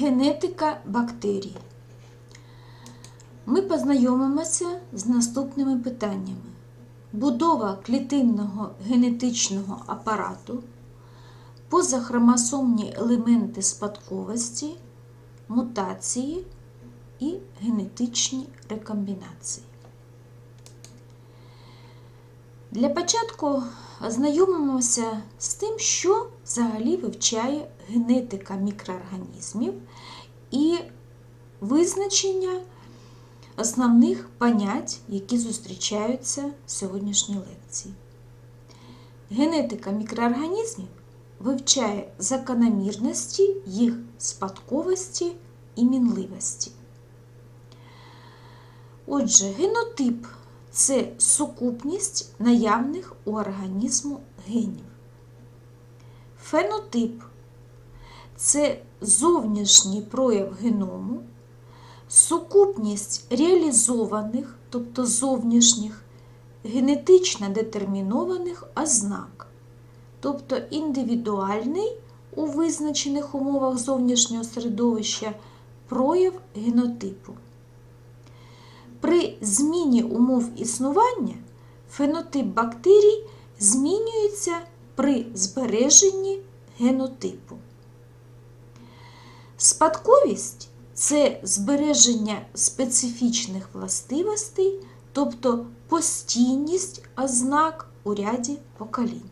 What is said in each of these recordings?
Генетика бактерій. Ми познайомимося з наступними питаннями: будова клітинного генетичного апарату, позахромосомні елементи спадковості, мутації і генетичні рекомбінації. Для початку ознайомимося з тим, що взагалі вивчає генетика мікроорганізмів і визначення основних понять, які зустрічаються в сьогоднішній лекції. Генетика мікроорганізмів вивчає закономірності їх спадковості і мінливості. Отже, генотип це сукупність наявних у організму генів. Фенотип це зовнішній прояв геному, сукупність реалізованих, тобто зовнішніх, генетично детермінованих ознак, тобто індивідуальний у визначених умовах зовнішнього середовища прояв генотипу. При зміні умов існування фенотип бактерій змінюється при збереженні генотипу. Спадковість це збереження специфічних властивостей, тобто постійність ознак у ряді поколінь.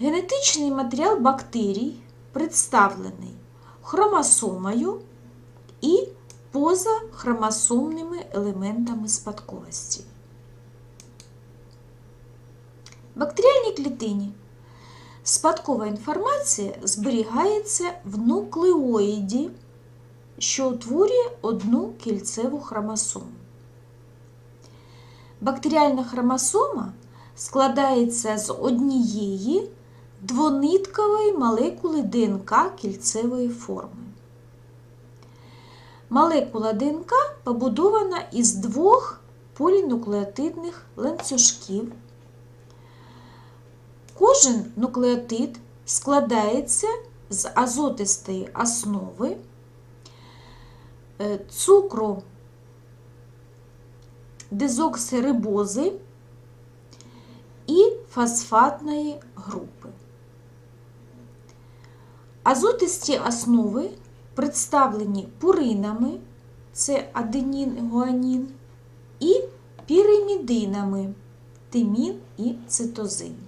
Генетичний матеріал бактерій представлений хромосомою і позахромосомними елементами спадковості. В бактеріальній клітині спадкова інформація зберігається в нуклеоїді, що утворює одну кільцеву хромосому. Бактеріальна хромосома складається з однієї двониткової молекули ДНК кільцевої форми. Молекула ДНК побудована із двох полінуклеотидних ланцюжків. Кожен нуклеотид складається з азотистої основи, е, цукру дезоксирибози і фосфатної групи. Азотисті основи представлені пуринами, це аденін, гуанін, і піримідинами, тимін і цитозин.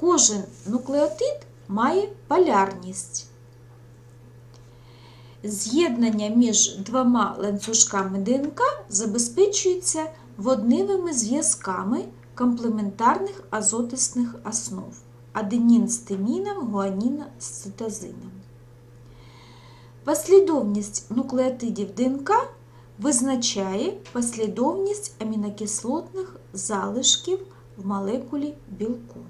Кожен нуклеотид має полярність. З'єднання між двома ланцюжками ДНК забезпечується водневими зв'язками комплементарних азотисних основ аденін з тиміном, гуанін з цитозином. Послідовність нуклеотидів ДНК визначає послідовність амінокислотних залишків в молекулі білку.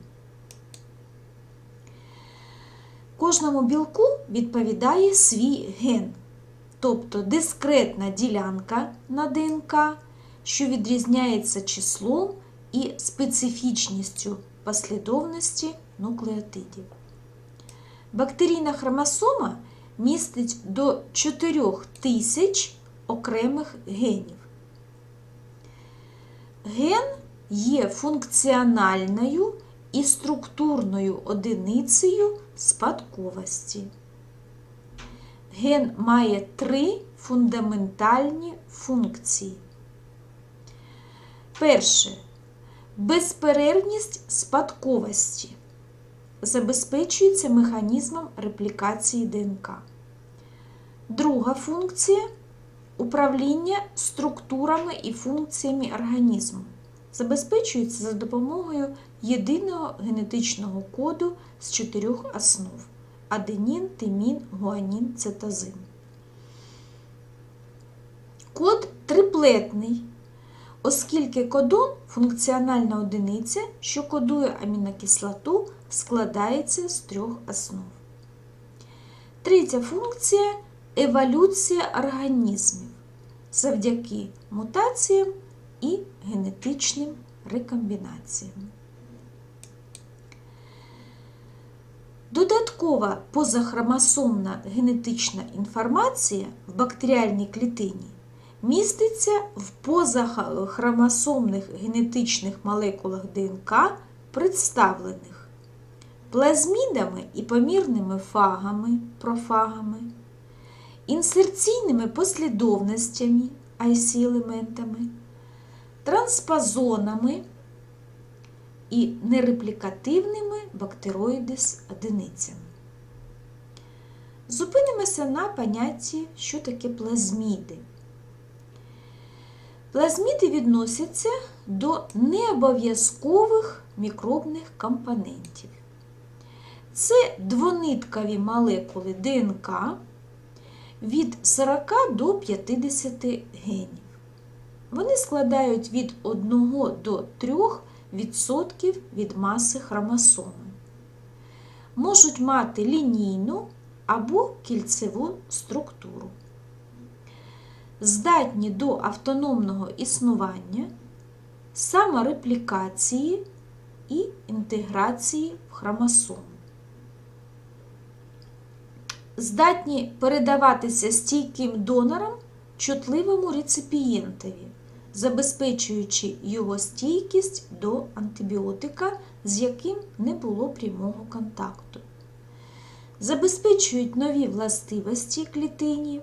Кожному білку відповідає свій ген, тобто дискретна ділянка на ДНК, що відрізняється числом і специфічністю послідовності нуклеотидів. Бактерійна хромосома містить до 4000 окремих генів. Ген є функціональною і структурною одиницею спадковості. Ген має три фундаментальні функції. Перше безперервність спадковості забезпечується механізмом реплікації ДНК. Друга функція управління структурами і функціями організму. Забезпечується за допомогою єдиного генетичного коду з чотирьох основ аденін, тимін, гуанін, цитозин. Код триплетний, оскільки кодон функціональна одиниця, що кодує амінокислоту, складається з трьох основ. Третя функція еволюція організмів завдяки мутаціям і генетичним рекомбінаціям. Додаткова позахромосомна генетична інформація в бактеріальній клітині міститься в позахромосомних генетичних молекулах ДНК, представлених плазмідами і помірними фагами, профагами, інсерційними послідовностями, IC-елементами, транспозонами і нереплікативними бактероїдис одиницями. Зупинимося на понятті, що таке плазміди. Плазміди відносяться до необов'язкових мікробних компонентів. Це двониткові молекули ДНК від 40 до 50 генів. Вони складають від 1 до 3 відсотків від маси хромосоми. Можуть мати лінійну або кільцеву структуру. Здатні до автономного існування, самореплікації і інтеграції в хромосому. Здатні передаватися стійким донорам чутливому реципієнтові, забезпечуючи його стійкість до антибіотика, з яким не було прямого контакту. Забезпечують нові властивості клітині.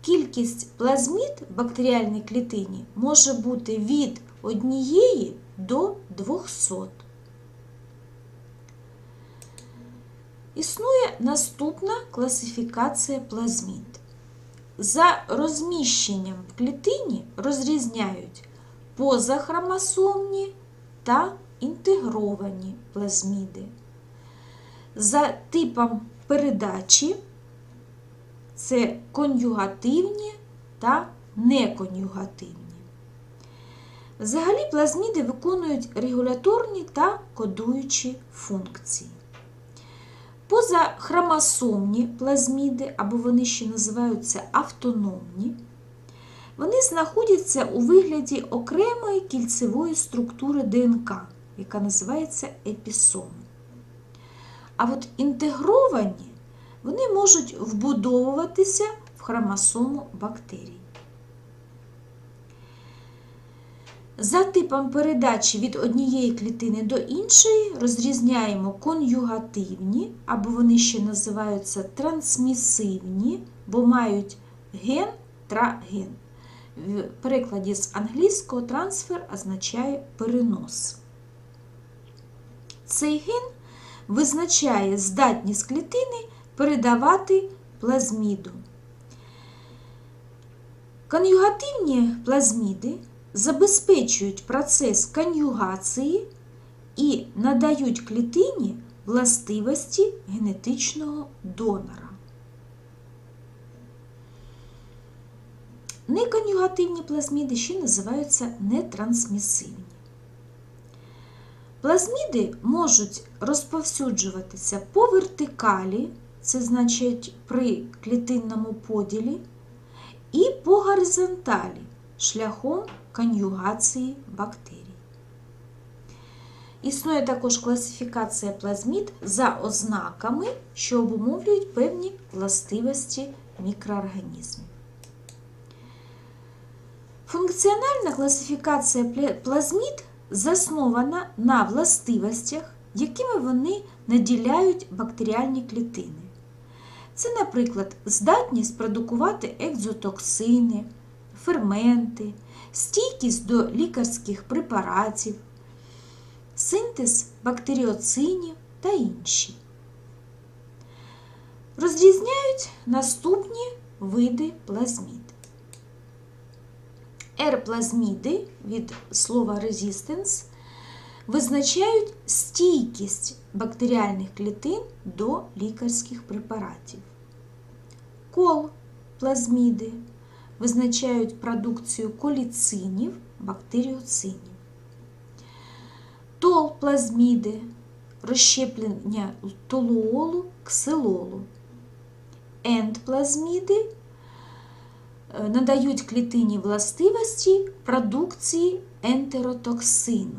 Кількість плазмід в бактеріальній клітині може бути від 1 до 200. Існує наступна класифікація плазмід. За розміщенням в клітині розрізняють позахромосомні та інтегровані плазміди. За типом передачі це конюгативні та неконюгативні. Взагалі плазміди виконують регуляторні та кодуючі функції. Позахромосомні плазміди, або вони ще називаються автономні, вони знаходяться у вигляді окремої кільцевої структури ДНК, яка називається епісом. А от інтегровані вони можуть вбудовуватися в хромосому бактерій. За типом передачі від однієї клітини до іншої розрізняємо конюгативні, або вони ще називаються трансмісивні, бо мають ген траген. В перекладі з англійського трансфер означає перенос. Цей ген визначає здатність клітини передавати плазміду. Конюгативні плазміди забезпечують процес конюгації і надають клітині властивості генетичного донора. Неконюгативні плазміди ще називаються нетрансмісивні. Плазміди можуть розповсюджуватися по вертикалі, це значить при клітинному поділі, і по горизонталі шляхом конюгації бактерій. Існує також класифікація плазмід за ознаками, що обумовлюють певні властивості мікроорганізмів. Функціональна класифікація плазмід заснована на властивостях, якими вони наділяють бактеріальні клітини. Це, наприклад, здатність продукувати екзотоксини, ферменти, стійкість до лікарських препаратів, синтез бактеріоцинів та інші. Розрізняють наступні види плазмід. Р-плазміди від слова resistance визначають стійкість бактеріальних клітин до лікарських препаратів. Кол плазміди визначають продукцію коліцинів, бактеріоцинів. Тол плазміди розщеплення толуолу, ксилолу. Ендплазміди е, надають клітині властивості продукції ентеротоксину.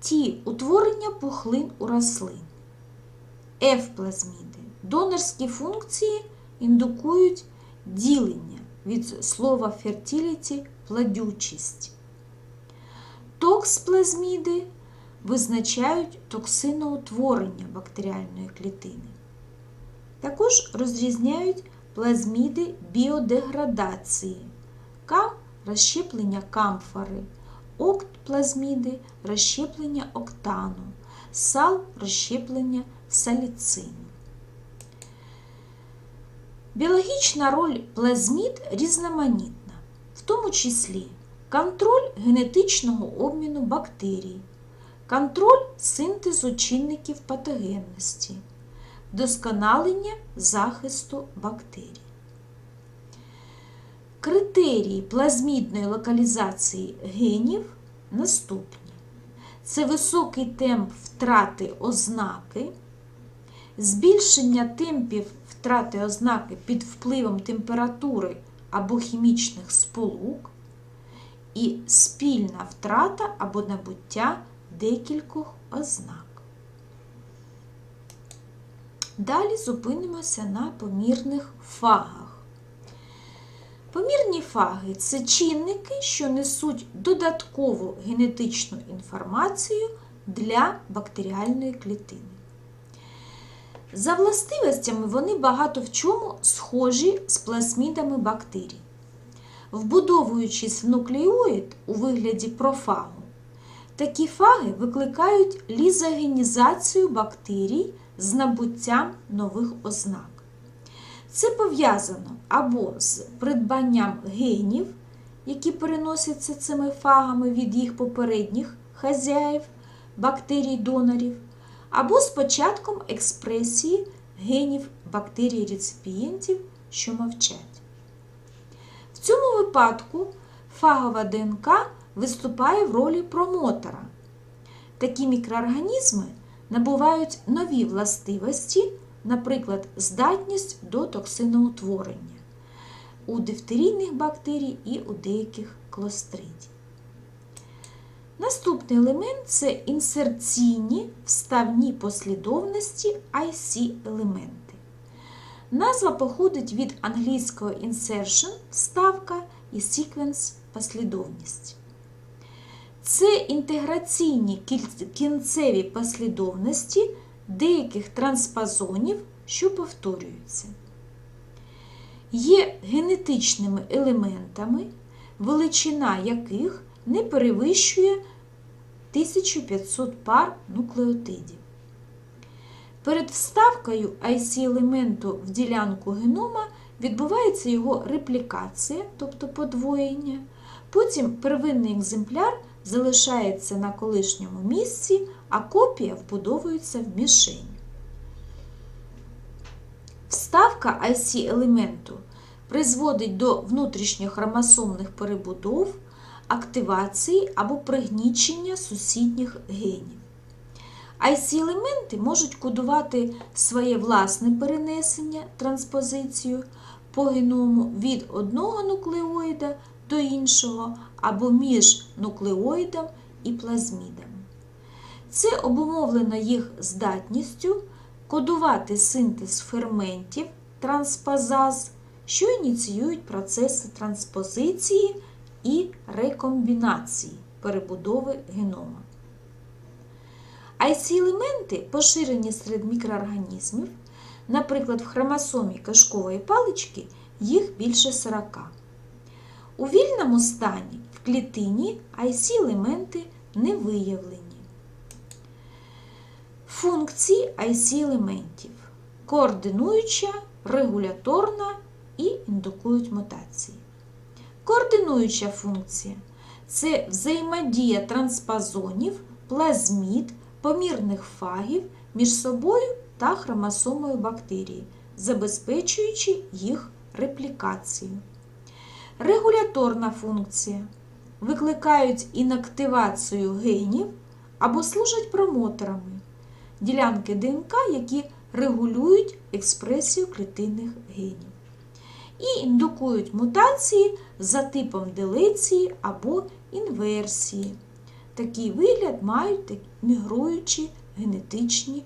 Ті утворення пухлин у рослин. F-плазміди. Донорські функції індукують ділення від слова fertility – плодючість. Токсплазміди визначають токсиноутворення бактеріальної клітини. Також розрізняють плазміди біодеградації, кам розщеплення камфори, октплазміди розщеплення октану, сал розщеплення саліцину. Біологічна роль плазмід різноманітна, в тому числі контроль генетичного обміну бактерій, контроль синтезу чинників патогенності, вдосконалення захисту бактерій. Критерії плазмідної локалізації генів наступні. Це високий темп втрати ознаки, збільшення темпів втрати ознаки під впливом температури або хімічних сполук, і спільна втрата або набуття декількох ознак. Далі зупинимося на помірних фагах. Помірні фаги це чинники, що несуть додаткову генетичну інформацію для бактеріальної клітини. За властивостями вони багато в чому схожі з плазмідами бактерій. Вбудовуючись в нуклеоїд у вигляді профагу, такі фаги викликають лізогенізацію бактерій з набуттям нових ознак. Це пов'язано або з придбанням генів, які переносяться цими фагами від їх попередніх хазяїв, бактерій-донорів, або з початком експресії генів бактерій-реципієнтів, що мовчать. В цьому випадку фагова ДНК виступає в ролі промотора. Такі мікроорганізми набувають нові властивості, наприклад, здатність до токсиноутворення у дифтерійних бактерій і у деяких клостридів. Наступний елемент це інсерційні вставні послідовності IC-елементи. Назва походить від англійського insertion вставка і sequence послідовність. Це інтеграційні кінцеві послідовності деяких транспозонів, що повторюються. Є генетичними елементами, величина яких не перевищує 1500 пар нуклеотидів. Перед вставкою IC-елементу в ділянку генома відбувається його реплікація, тобто подвоєння. Потім первинний екземпляр залишається на колишньому місці, а копія вбудовується в мішень. Вставка IC-елементу призводить до внутрішньохромосомних перебудов, активації або пригнічення сусідніх генів. IC-елементи можуть кодувати своє власне перенесення, транспозицію по геному від одного нуклеоїда до іншого або між нуклеоїдом і плазмідом. Це обумовлено їх здатністю кодувати синтез ферментів транспозаз, що ініціюють процеси транспозиції і рекомбінації перебудови генома. IC-елементи поширені серед мікроорганізмів, наприклад, в хромосомі кишкової палички їх більше 40. У вільному стані в клітині IC-елементи не виявлені. Функції IC-елементів координуюча, регуляторна і індукують мутації. Координуюча функція це взаємодія транспозонів, плазмід, помірних фагів між собою та хромосомою бактерії, забезпечуючи їх реплікацію. Регуляторна функція викликають інактивацію генів або служать промоторами, ділянки ДНК, які регулюють експресію клітинних генів. І індукують мутації за типом делеції або інверсії. Такий вигляд мають мігруючі генетичні